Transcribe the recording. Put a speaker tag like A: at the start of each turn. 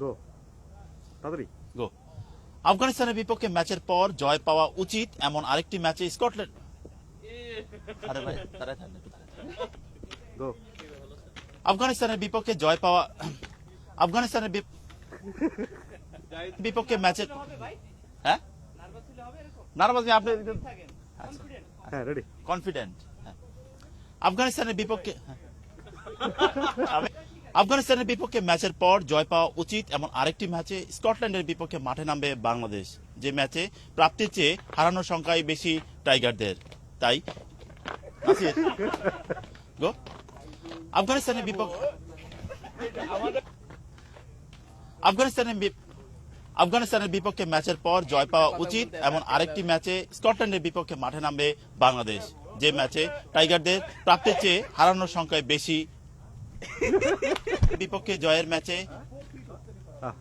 A: গো তাড়াতাড়ি।
B: গো আফগানিস্তানের বিপক্ষে ম্যাচের পর জয় পাওয়া উচিত এমন আরেকটি ম্যাচে স্কটল্যান্ড। আরে ভাই দাঁড়ায় থাক একটু
A: গো
B: আফগানিস্তানের বিপক্ষে জয় পাওয়া আফগানিস্তানের বিপক্ষে ম্যাচের হ্যাঁ? নার্ভাস আপনি
A: হ্যাঁ রেডি
B: কনফিডেন্ট আফগানিস্তানের বিপক্ষে হ্যাঁ। আফগানিস্তানের বিপক্ষে ম্যাচের পর জয় পাওয়া উচিত এমন আরেকটি ম্যাচে স্কটল্যান্ডের বিপক্ষে মাঠে নামবে বাংলাদেশ, যে ম্যাচে প্রাপ্তির চেয়ে হারানোর সংখ্যাই বেশি টাইগারদের। তাই গো। আফগানিস্তানের বিপক্ষে আফগানিস্তানের আফগানিস্তানের বিপক্ষে ম্যাচের পর জয় পাওয়া উচিত এমন আরেকটি ম্যাচে স্কটল্যান্ডের বিপক্ষে মাঠে নামবে বাংলাদেশ, যে ম্যাচে টাইগারদের প্রাপ্তির চেয়ে হারানোর সংখ্যায় বেশি বিপক্ষে জয়ের ম্যাচে।
A: আহ